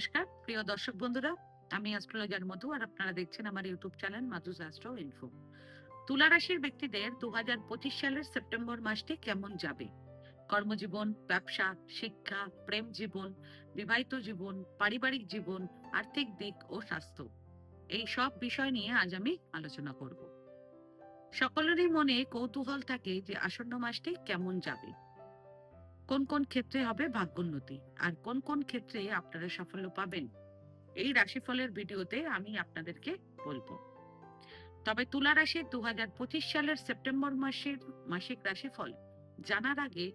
নমস্কার। প্রিয় দর্শক বন্ধুরা, আমি অ্যাস্ট্রোলজার মধু আর আপনারা দেখছেন আমার YouTube channel Madhus astro info. তুলা রাশির ব্যক্তিদের দু সালের সেপ্টেম্বর মাসটি কেমন যাবে? কর্মজীবন, ব্যবসা, শিক্ষা, প্রেম জীবন, বিবাহিত জীবন, পারিবারিক জীবন, আর্থিক দিক ও স্বাস্থ্য। এই সব বিষয় নিয়ে আজ আমি আলোচনা করব। সকলেরই মনে কৌতূহল থাকে যে আসন্ন মাসটি কেমন যাবে। কোন কোন ক্ষেত্রে হবে ভাগ্যোন্নতি আর কোন কোন ক্ষেত্রে আপনারা সাফল্য পাবেন? এই রাশিফলের ভিডিওতে আমি আপনাদেরকে বলব। তবে তুলা রাশির দু সালের সেপ্টেম্বর মাসের মাসিক রাশিফল। জানার আগে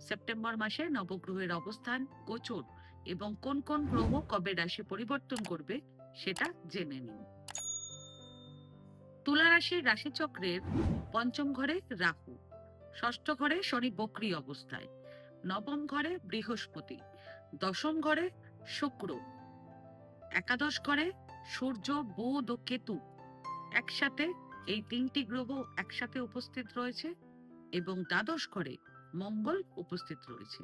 সেপ্টেম্বর মাসে নবগ্রহের অবস্থান গোচর এবং কোন কোন গ্রহ কবে রাশি পরিবর্তন করবে সেটা জেনে নিন। তুলা রাশির রাশিচক্রের পঞ্চম ঘরে রাহু, ষষ্ঠ ঘরে শনি বক্রি অবস্থায়। নবম ঘরে বৃহস্পতি, দশম ঘরে শুক্র, একাদশ ঘরে সূর্য, বুধ ও কেতু একসাথে, এই তিনটি গ্রহ একসাথে উপস্থিত রয়েছে এবং দ্বাদশ ঘরে মঙ্গল উপস্থিত রয়েছে।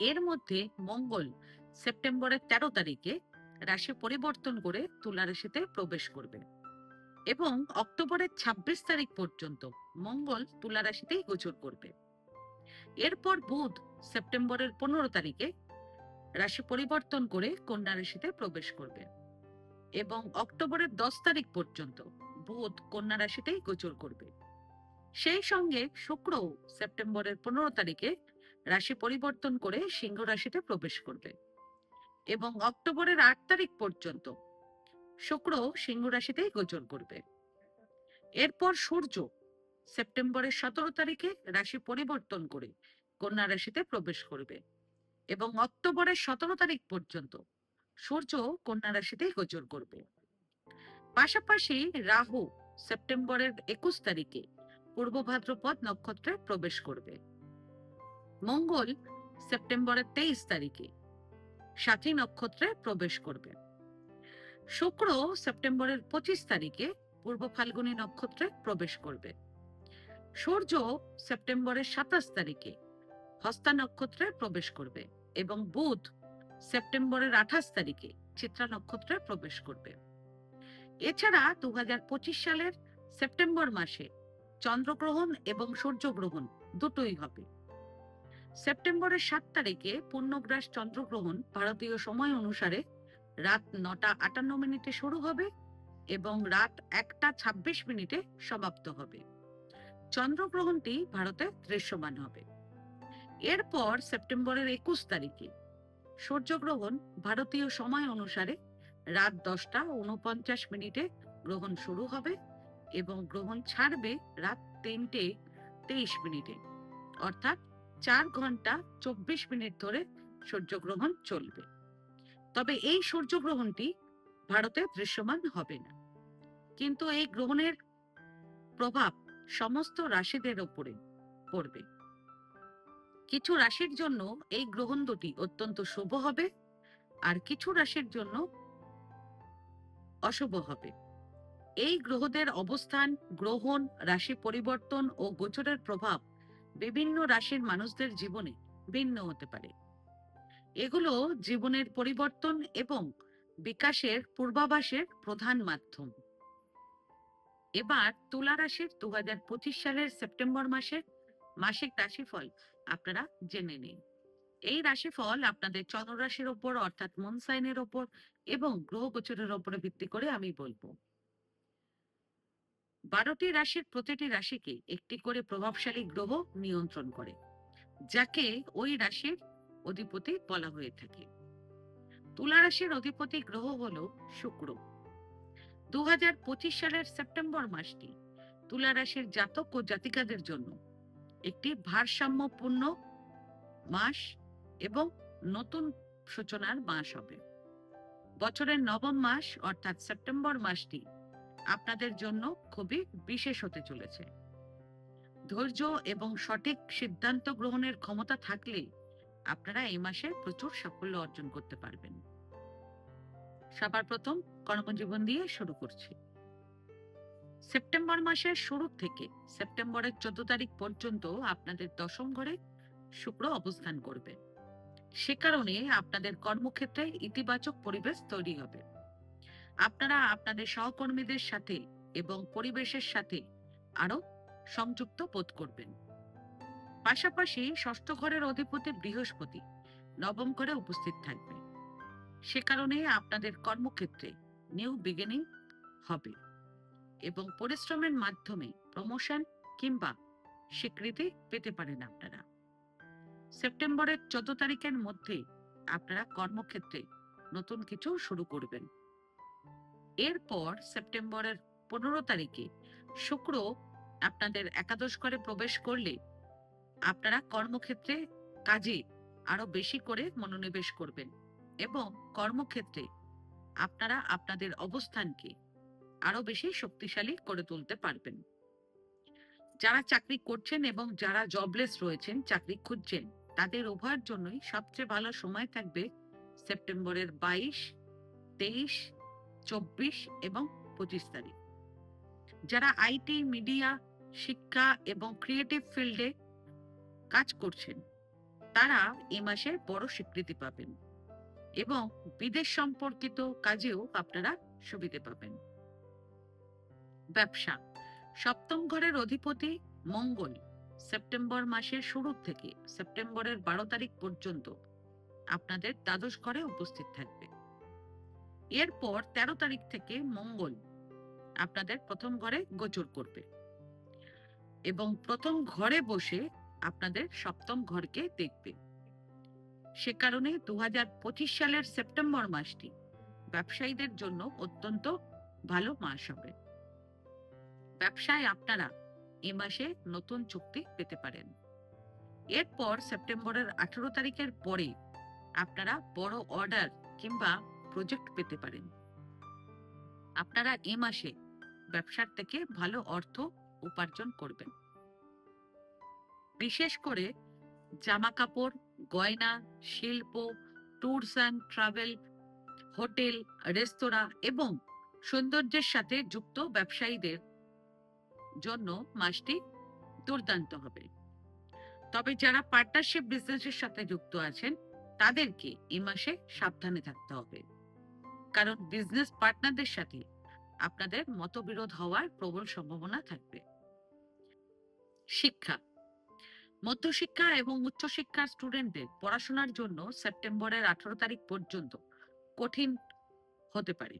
এর মধ্যে মঙ্গল সেপ্টেম্বরের তেরো তারিখে রাশি পরিবর্তন করে তুলা রাশিতে প্রবেশ করবে এবং অক্টোবরের ২৬ তারিখ পর্যন্ত মঙ্গল তুলা রাশিতেই গোচর করবে। এরপর বুধ সেপ্টেম্বরের পনেরো তারিখে রাশি পরিবর্তন করে কন্যা রাশিতে প্রবেশ করবে এবং অক্টোবরের দশ তারিখ পর্যন্ত বুধ কন্যা রাশিতেই গোচর করবে। সেই সঙ্গে শুক্র সেপ্টেম্বরের পনেরো তারিখে রাশি পরিবর্তন করে সিংহ রাশিতে প্রবেশ করবে এবং অক্টোবরের আট তারিখ পর্যন্ত শুক্র সিংহ রাশিতেই গোচর করবে। এরপর সূর্য সেপ্টেম্বরের সতেরো তারিখে রাশি পরিবর্তন করে কন্যা রাশিতে প্রবেশ করবে এবং অক্টোবরের সতেরো তারিখ পর্যন্ত সূর্য কন্যা রাশিতেই গোচর করবে। পাশাপাশি রাহু সেপ্টেম্বরের একুশ তারিখে পূর্ব ভাদ্রপদ নক্ষত্রে প্রবেশ করবে। মঙ্গল সেপ্টেম্বরের তেইশ তারিখে সাথী নক্ষত্রে প্রবেশ করবে। শুক্র সেপ্টেম্বরের পঁচিশ তারিখে পূর্ব ফাল্গুনী নক্ষত্রে প্রবেশ করবে। সূর্য সেপ্টেম্বরের সাতাশ তারিখে হস্তা নক্ষত্রে প্রবেশ করবে এবং বুধ সেপ্টেম্বরের আঠাশ তারিখে চিত্রা নক্ষত্রে প্রবেশ করবে। এছাড়া দুহাজার পঁচিশ সালের সেপ্টেম্বর মাসে চন্দ্রগ্রহণ এবং সূর্যগ্রহণ দুটোই হবে। সেপ্টেম্বরের সাত তারিখে পূর্ণগ্রাস চন্দ্রগ্রহণ ভারতীয় সময় অনুসারে রাত নটা আটান্ন মিনিটে শুরু হবে এবং রাত একটা ছাব্বিশ মিনিটে সমাপ্ত হবে। চন্দ্রগ্রহণটি ভারতে দৃশ্যমান হবে। এরপর সেপ্টেম্বরের একুশ তারিখে সূর্যগ্রহণ ভারতীয় সময় অনুসারে রাত দশটা উনপঞ্চাশ মিনিটে গ্রহণ শুরু হবে এবং গ্রহণ ছাড়বে রাত তিনটে তেইশ মিনিটে। অর্থাৎ চার ঘণ্টা চব্বিশ মিনিট ধরে সূর্যগ্রহণ চলবে। তবে এই সূর্যগ্রহণটি ভারতে দৃশ্যমান হবে না। কিন্তু এই গ্রহণের প্রভাব সমস্ত রাশিদের ওপরে পড়বে। কিছু রাশির জন্য এই গ্রহণ দুটি অত্যন্ত শুভ হবে আর কিছু রাশির জন্য অশুভ হবে। এই গ্রহদের অবস্থান, গ্রহণ, রাশি পরিবর্তন ও গোচরের প্রভাব বিভিন্ন রাশির মানুষদের জীবনে ভিন্ন হতে পারে। এগুলো জীবনের পরিবর্তন এবং বিকাশের পূর্বাভাসের প্রধান মাধ্যম। এবার তুলা রাশির দু হাজার পঁচিশ সালের সেপ্টেম্বর মাসের মাসিক রাশিফল আপনারা জেনে নিন। এই রাশিফল আপনাদের চন্দ্র রাশির ওপর, অর্থাৎ মন সাইনের ওপর এবং গ্রহ গোচরের ওপরে ভিত্তি করে আমি বলব। বারোটি রাশির প্রতিটি রাশিকে একটি করে প্রভাবশালী গ্রহ নিয়ন্ত্রণ করে, যাকে ওই রাশির অধিপতি বলা হয়ে থাকে। তুলা রাশির অধিপতি গ্রহ হলো শুক্র। দু হাজার পঁচিশ সালের সেপ্টেম্বর মাসটি তুলা রাশির জাতক ও জাতিকাদের জন্য একটি ভারসাম্যপূর্ণ মাস এবং নতুন সূচনার মাস হবে। বছরের নবম মাস অর্থাৎ সেপ্টেম্বর মাসটি আপনাদের জন্য খুবই বিশেষ হতে চলেছে। ধৈর্য এবং সঠিক সিদ্ধান্ত গ্রহণের ক্ষমতা থাকলে আপনারা এই মাসে প্রচুর সাফল্য অর্জন করতে পারবেন। সবার প্রথম কর্মজীবন দিয়ে শুরু করছি। সেপ্টেম্বর মাসের শুরু থেকে সেপ্টেম্বরের চোদ্দ তারিখ পর্যন্ত আপনাদের দশম ঘরে শুক্র অবস্থান করবে। সে কারণে আপনাদের কর্মক্ষেত্রে ইতিবাচক পরিবেশ তৈরি হবে। আপনারা আপনাদের সহকর্মীদের সাথে এবং পরিবেশের সাথে আরও সংযুক্ত বোধ করবেন। পাশাপাশি ষষ্ঠ ঘরের অধিপতি বৃহস্পতি নবম ঘরে উপস্থিত থাকবে সে কারণে আপনাদের কর্মক্ষেত্রে নিউ বিগিনিং হবে এবং পরিশ্রমের মাধ্যমে প্রমোশন কিংবা স্বীকৃতি পেতে পারেন আপনারা। সেপ্টেম্বরের চোদ্দ তারিখের মধ্যে আপনারা কর্মক্ষেত্রে নতুন কিছু শুরু করবেন। এরপর সেপ্টেম্বরের পনেরো তারিখে শুক্র আপনাদের একাদশ ঘরে প্রবেশ করলে আপনারা কর্মক্ষেত্রে কাজে আরও বেশি করে মনোনিবেশ করবেন। এবং কর্মক্ষেত্রে আপনারা আপনাদের অবস্থানকে আরও বেশি শক্তিশালী করে তুলতে পারবেন। যারা চাকরি করছেন এবং যারা জবলেস রয়েছেন, চাকরি খুঁজছেন, তাদের উভয়ের জন্যই সবচেয়ে ভালো সময় থাকবে সেপ্টেম্বরের বাইশ, তেইশ, চব্বিশ এবং পঁচিশ তারিখ। যারা আইটি, মিডিয়া, শিক্ষা এবং ক্রিয়েটিভ ফিল্ডে কাজ করছেন, তারা এ মাসে বড় স্বীকৃতি পাবেন। এবং বিদেশ সম্পর্কিত কাজেও আপনারা সুবিধে পাবেন। ব্যবসা, সপ্তম ঘরের অধিপতি মঙ্গল, সেপ্টেম্বর মাসের শুরু থেকে সেপ্টেম্বরের বারো তারিখ পর্যন্ত আপনাদের দ্বাদশ ঘরে উপস্থিত থাকবে। এরপর তেরো তারিখ থেকে মঙ্গল আপনাদের প্রথম ঘরে গোচর করবে এবং প্রথম ঘরে বসে আপনাদের সপ্তম ঘরকে দেখবে। সে কারণে দু হাজার পঁচিশ সালের সেপ্টেম্বর মাসটি ব্যবসায়ীদের জন্য অত্যন্ত ভালো মাস হবে। ব্যবসায় আপনারা এ মাসে নতুন চুক্তি পেতে পারেন। এরপর সেপ্টেম্বরের আঠেরো তারিখের পরে আপনারা বড় অর্ডার কিংবা প্রজেক্ট পেতে পারেন। আপনারা এ মাসে ব্যবসার থেকে ভালো অর্থ উপার্জন করবেন। বিশেষ করে জামা কাপড় গয়না, Shilpa tours and travel hotel, রেস্তোরাঁ এবং সৌন্দর্যের সাথে যুক্ত ব্যবসায়ীদের জন্য মাসটি দুর্দান্ত হবে। তবে যারা পার্টনারশিপ বিজনেসের সাথে যুক্ত আছেন, তাদেরকে এই মাসে সাবধানে থাকতে হবে। কারণ বিজনেস পার্টনারদের সাথে আপনাদের মতবিরোধ হওয়ার প্রবল সম্ভাবনা থাকবে। শিক্ষা মধ্যশিক্ষা এবং উচ্চশিক্ষার স্টুডেন্টদের পড়াশোনার জন্য সেপ্টেম্বরের আঠারো তারিখ পর্যন্ত কঠিন হতে পারে।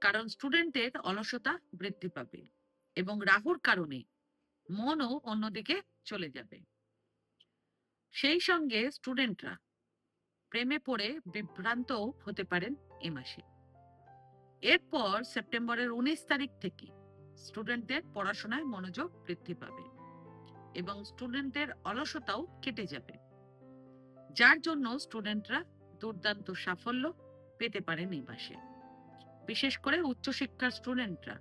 কারণ স্টুডেন্টদের অলসতা বৃদ্ধি পাবে এবং রাহুর কারণে মনও অন্যদিকে চলে যাবে। সেই সঙ্গে স্টুডেন্টরা প্রেমে পড়ে বিভ্রান্ত হতে পারেন এ মাসে। এরপর সেপ্টেম্বরের উনিশ তারিখ থেকে স্টুডেন্টদের পড়াশোনায় মনোযোগ বৃদ্ধি পাবে। এবং স্টুডেন্টদের অলসতাও কেটে যাবে। যার জন্য স্টুডেন্টরা দুর্দান্ত সাফল্য পেতে পারেন এই মাসে। বিশেষ করে উচ্চশিক্ষার স্টুডেন্টরা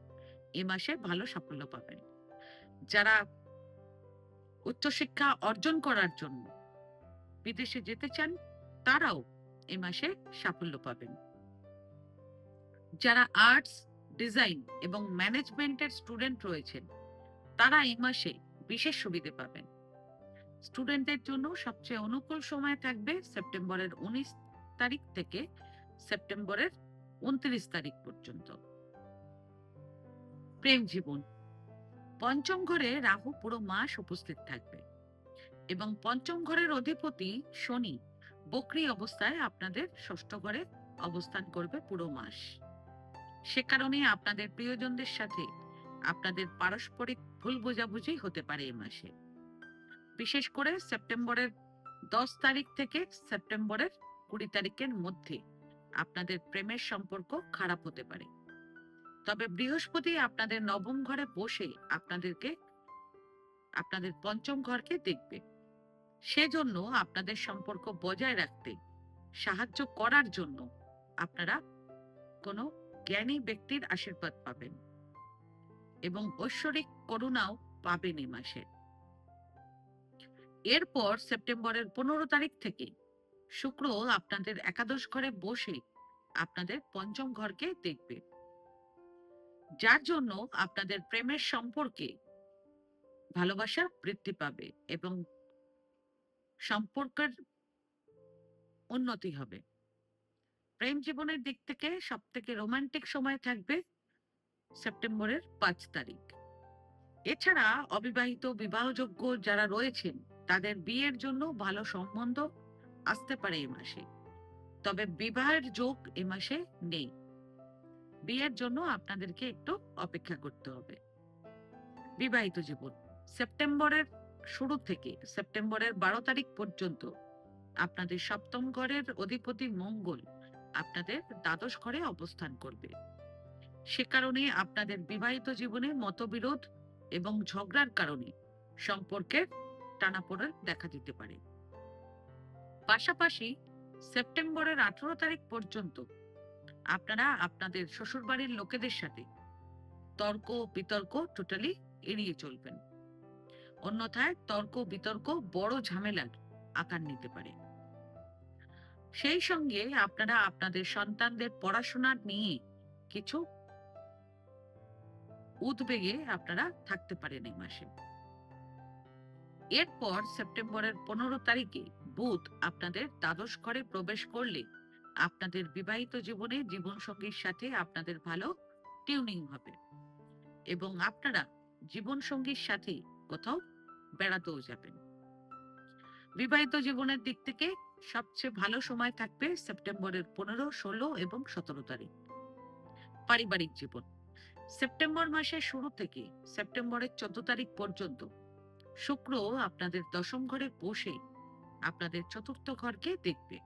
এ মাসে ভালো সাফল্য পাবেন। যারা উচ্চশিক্ষা অর্জন করার জন্য বিদেশে যেতে চান, তারাও এ মাসে সাফল্য পাবেন। যারা আর্টস ডিজাইন এবং ম্যানেজমেন্টের স্টুডেন্ট রয়েছেন, তারা এই মাসে বিশেষ সুবিধে পাবেন। স্টুডেন্টদের জন্য সবচেয়ে অনুকূল সময় থাকবে সেপ্টেম্বরের উনিশ তারিখ থেকে সেপ্টেম্বরের উনত্রিশ তারিখ পর্যন্ত। প্রেম জীবন। পঞ্চম ঘরে রাহু পুরো মাস উপস্থিত থাকবে এবং পঞ্চম ঘরের অধিপতি শনি বকরি অবস্থায় আপনাদের ষষ্ঠ ঘরে অবস্থান করবে পুরো মাস। সে কারণে আপনাদের প্রিয়জনদের সাথে আপনাদের পারস্পরিক ভুল বোঝাবুঝি হতে পারে এই মাসে। বিশেষ করে সেপ্টেম্বরের দশ তারিখ থেকে সেপ্টেম্বরের কুড়ি তারিখের মধ্যে আপনাদের প্রেমের সম্পর্ক খারাপ হতে পারে। তবে বৃহস্পতি আপনাদের নবম ঘরে বসে আপনাদেরকে, আপনাদের পঞ্চম ঘরকে দেখবে। সেজন্য আপনাদের সম্পর্ক বজায় রাখতে, সাহায্য করার জন্য আপনারা কোনো জ্ঞানী ব্যক্তির আশীর্বাদ পাবেন। এবং ঐশ্বরিক করুণাও পাবেন এ মাসে। এরপর সেপ্টেম্বরের পনেরো তারিখ থেকে শুক্র আপনাদের একাদশ ঘরে বসে আপনাদের পঞ্চম ঘরকে দেখবে। যার জন্য আপনাদের প্রেমের সম্পর্কে ভালোবাসা বৃদ্ধি পাবে এবং সম্পর্কের উন্নতি হবে। প্রেম জীবনের দিক থেকে সব থেকে রোমান্টিক সময় থাকবে সেপ্টেম্বরের পাঁচ তারিখ। এছাড়া অবিবাহিত বিবাহযোগ্য যারা রয়েছেন, তাদের বিয়ের জন্য ভালো সম্বন্ধ আসতে পারে এ মাসে। তবে বিবাহের যোগ এ মাসে নেই। বিয়ের জন্য আপনাদেরকে একটু অপেক্ষা করতে হবে। বিবাহিত জীবন, সেপ্টেম্বরের শুরু থেকে সেপ্টেম্বরের বারো তারিখ পর্যন্ত আপনাদের সপ্তম ঘরের অধিপতি মঙ্গল আপনাদের দ্বাদশ ঘরে অবস্থান করবে। সে কারণে আপনাদের বিবাহিত জীবনে মতবিরোধ এবং ঝগড়ার কারণে সম্পর্কের টানাপোড়েন দেখা দিতে পারে। পাশাপাশি সেপ্টেম্বরের আঠারো তারিখ পর্যন্ত আপনারা আপনাদের শ্বশুরবাড়ির লোকেদের সাথে তর্ক বিতর্ক টোটালি এড়িয়ে চলবেন। অন্যথায় তর্ক বিতর্ক বড় ঝামেলার আকার নিতে পারে। সেই সঙ্গে আপনারা আপনাদের সন্তানদের পড়াশোনা নিয়ে কিছু উদ্বেগে আপনারা থাকতে পারেন এই মাসে। এরপর সেপ্টেম্বরের পনেরো তারিখে বুধ আপনাদের দ্বাদশ ঘরে প্রবেশ করলে আপনাদের বিবাহিত জীবনে জীবনসঙ্গীর সাথে আপনাদের ভালো টিউনিং হবে এবং আপনারা জীবনসঙ্গীর সাথে কোথাও বেড়াতেও যাবেন। বিবাহিত জীবনের দিক থেকে সবচেয়ে ভালো সময় থাকবে সেপ্টেম্বরের পনেরো, ষোলো এবং সতেরো তারিখ। পারিবারিক জীবন। সেপ্টেম্বর মাসের শুরু থেকে সেপ্টেম্বরের চোদ্দ তারিখ পর্যন্ত শুক্র আপনাদের দশম ঘরে বসে আপনাদের চতুর্থ ঘরকে দেখবে।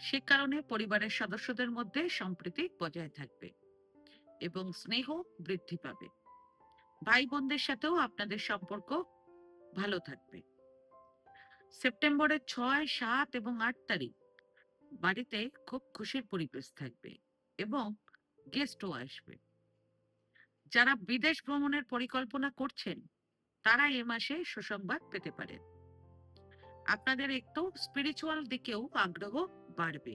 সে কারণে পরিবারের সদস্যদের মধ্যে সম্প্রীতি বজায় থাকবে এবং স্নেহ বৃদ্ধি পাবে। ভাই বোনদের সাথেও আপনাদের সম্পর্ক ভালো থাকবে। সেপ্টেম্বরের ছয়, সাত এবং আট তারিখ বাড়িতে খুব খুশির পরিবেশ থাকবে এবং গেস্টও আসবে। যারা বিদেশ ভ্রমণের পরিকল্পনা করছেন, তারা এ মাসে সুসংবাদ পেতে পারেন আপনাদের একটু স্পিরিচুয়াল দিকেও আগ্রহ বাড়বে।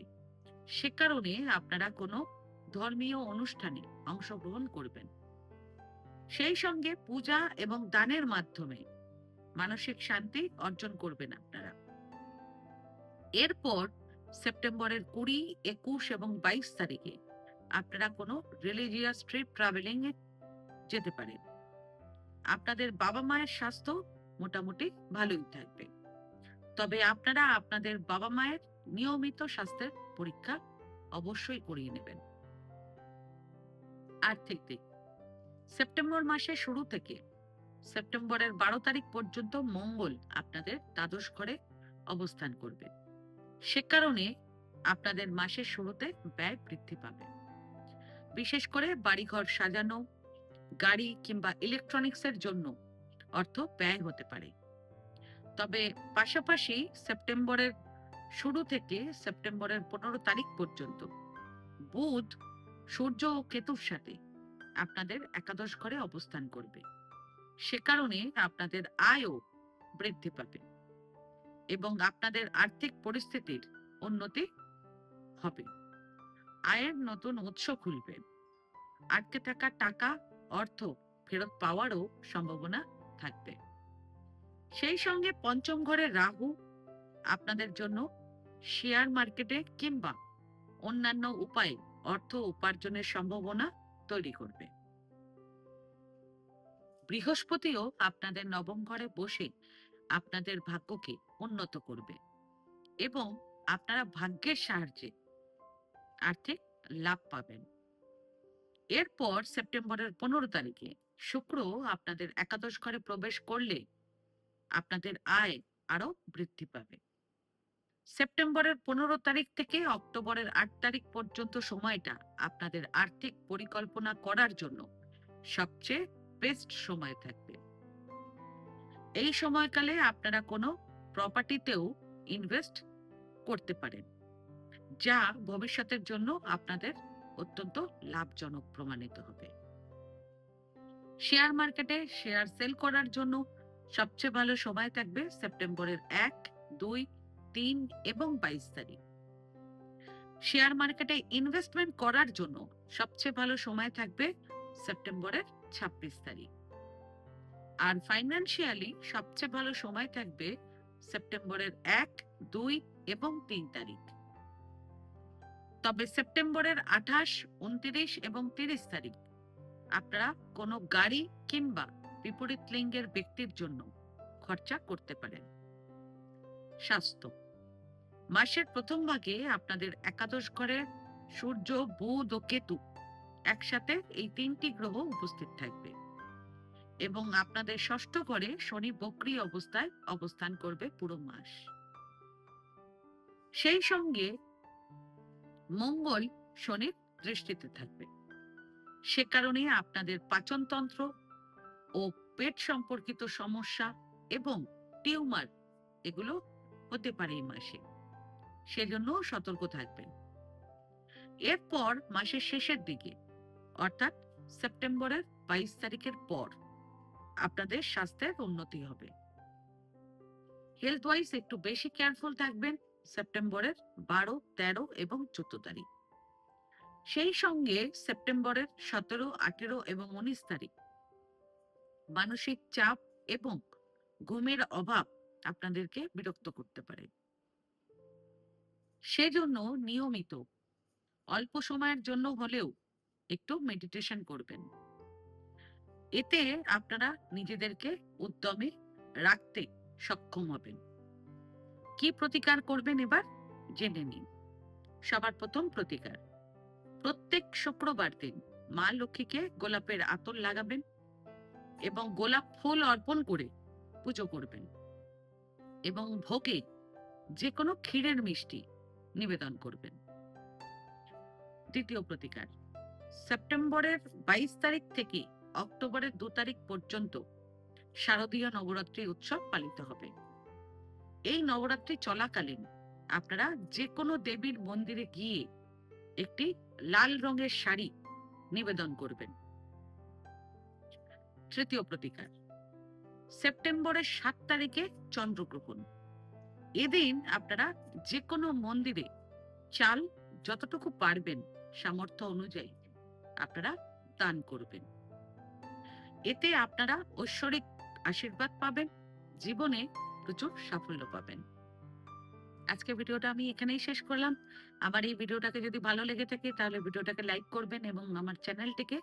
সে কারণে আপনারা কোনো ধর্মীয় অনুষ্ঠানে অংশগ্রহণ করবেন। সেই সঙ্গে পূজা এবং দানের মাধ্যমে মানসিক শান্তি অর্জন করবেন আপনারা। এরপর সেপ্টেম্বরের কুড়ি, একুশ এবং বাইশ তারিখে আপনারা কোনো রিলিজিয়াস ট্রিপ ট্রাভেলিং এ যেতে পারেন আপনাদের বাবা মায়ের স্বাস্থ্য মোটামুটি ভালোই থাকবে। তবে আপনারা আপনাদের বাবা মায়ের নিয়মিত স্বাস্থ্যের পরীক্ষা অবশ্যই করিয়ে নেবেন। আর্থিক দিক। সেপ্টেম্বর মাসের শুরু থেকে সেপ্টেম্বরের বারো তারিখ পর্যন্ত মঙ্গল আপনাদের দ্বাদশ ঘরে অবস্থান করবে। সে কারণে আপনাদের মাসের শুরুতে ব্যয় বৃদ্ধি পাবে। বিশেষ করে বাড়িঘর সাজানো গাড়ি কিংবা ইলেকট্রনিক্সের জন্য অর্থ ব্যয় হতে পারে। তবে পাশাপাশি সেপ্টেম্বরের শুরু থেকে সেপ্টেম্বরের পনেরো তারিখ পর্যন্ত বুধ সূর্য ও কেতুর সাথে আপনাদের একাদশ ঘরে অবস্থান করবে। সে কারণে আপনাদের আয়ও বৃদ্ধি পাবে এবং আপনাদের আর্থিক পরিস্থিতির উন্নতি হবে। আয়ের নতুন উৎস খুলবে। আটকে থাকা টাকা অর্থ ফেরত পাওয়ারও সম্ভাবনা থাকবে। সেই সঙ্গে পঞ্চম ঘরে রাহু আপনাদের জন্য শেয়ার মার্কেটে কিংবা অন্যান্য উপায়ে অর্থ উপার্জনের সম্ভাবনা তৈরি করবে। বৃহস্পতিও আপনাদের নবম ঘরে বসে আপনাদের ভাগ্যকে উন্নত করবে এবং আপনারা ভাগ্যের সাহায্যে আর্থিক লাভ পাবেন। এরপর সেপ্টেম্বরের পনেরো তারিখে শুক্র আপনাদের একাদশ ঘরে প্রবেশ করলে আপনাদের আয় আরও বৃদ্ধি পাবে। সেপ্টেম্বরের পনেরো তারিখ থেকে অক্টোবরের আট তারিখ পর্যন্ত সময়টা আপনাদের আর্থিক পরিকল্পনা করার জন্য সবচেয়ে বেস্ট সময় থাকবে। এই সময়কালে আপনারা কোনো প্রপার্টিতেও ইনভেস্ট করতে পারেন, যা ভবিষ্যতের জন্য আপনাদের অত্যন্ত লাভজনক প্রমাণিত হবে। শেয়ার মার্কেটে শেয়ার সেল করার জন্য সবচেয়ে ভালো সময় থাকবে সেপ্টেম্বরের এক, দুই, তিন এবং বাইশ তারিখ। শেয়ার মার্কেটে ইনভেস্টমেন্ট করার জন্য সবচেয়ে ভালো সময় থাকবে সেপ্টেম্বরের ছাব্বিশ তারিখ। আর ফাইন্যান্সিয়ালি সবচেয়ে ভালো সময় থাকবে সেপ্টেম্বরের এক, দুই এবং তিন তারিখ। তবে সেপ্টেম্বরের আঠাশ, উনত্রিশ এবং তিরিশ তারিখ। আপনারা কোনো গাড়ি কিংবা বিপরীত লিঙ্গের ব্যক্তির জন্য খরচা করতে পারেন। স্বাস্থ্য। মাসের প্রথম ভাগে আপনাদের একাদশ ঘরে সূর্য, বুধ ও কেতু একসাথে এই তিনটি গ্রহ উপস্থিত থাকবে। এবং আপনাদের ষষ্ঠ ঘরে শনি বক্রি অবস্থায় অবস্থান করবে পুরো মাস। সেই সঙ্গে মঙ্গল শনির দৃষ্টিতে থাকবে। সে কারণে আপনাদের পাচনতন্ত্র ও পেট সম্পর্কিত সমস্যা এবং টিউমার এগুলো হতে পারে এই মাসে। সেজন্য সতর্ক থাকবেন। এরপর মাসের শেষের দিকে, অর্থাৎ সেপ্টেম্বরের বাইশ তারিখের পর আপনাদের স্বাস্থ্যের উন্নতি হবে। হেলথ ওয়াইজ একটু বেশি কেয়ারফুল থাকবেন সেপ্টেম্বরের বারো, তেরো এবং চোদ্দ তারিখ। সেই সঙ্গে সেপ্টেম্বরের সতেরো, আঠেরো এবং উনিশ তারিখ। মানসিক চাপ এবং ঘুমের অভাব আপনাদেরকে বিরক্ত করতে পারে। সেজন্য নিয়মিত অল্প সময়ের জন্য হলেও একটু মেডিটেশন করবেন। এতে আপনারা নিজেদেরকে উদ্যমে রাখতে সক্ষম হবেন। কি প্রতিকার করবেন এবার? জেনে নিন। সবার প্রথম প্রতিকার। প্রত্যেক শুক্রবার দিন মা লক্ষ্মীকে গোলাপের আতর লাগাবেন এবং গোলাপ ফুল অর্পণ করে পুজো করবেন এবং ভোগে যে কোনো ক্ষীরের মিষ্টি নিবেদন করবেন। দ্বিতীয় প্রতিকার। সেপ্টেম্বরের বাইশ তারিখ থেকে অক্টোবরের দু তারিখ পর্যন্ত শারদীয় নবরাত্রি উৎসব পালিত হবে। এই নবরাত্রি চলাকালীন আপনারা যে কোনো দেবীর মন্দিরে গিয়ে একটি লাল রঙের শাড়ি নিবেদন করবেন। তৃতীয় প্রতিকার, সেপ্টেম্বরের সাত তারিখে চন্দ্রগ্রহণ। এদিন আপনারা যে কোনো মন্দিরে চাল যতটুকু পারবেন সামর্থ্য অনুযায়ী আপনারা দান করবেন। এতে আপনারা ঐশ্বরিক আশীর্বাদ পাবেন, জীবনে প্রচুর সাফল্য পাবেন। আজকে ভিডিওটা আমি এখানেই শেষ করলাম। আমার এই ভিডিওটাকে যদি ভালো লেগে থাকে, তাহলে ভিডিওটাকে লাইক করবেন এবং আমার চ্যানেলটিকে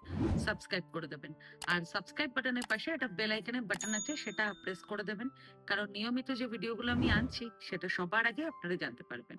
সাবস্ক্রাইব করে দেবেন। আর সাবস্ক্রাইব বাটনের পাশে একটা বেল আইকনের বাটন আছে, সেটা প্রেস করে দেবেন। কারণ নিয়মিত যে ভিডিওগুলো আমি আনছি, সেটা সবার আগে আপনারা জানতে পারবেন।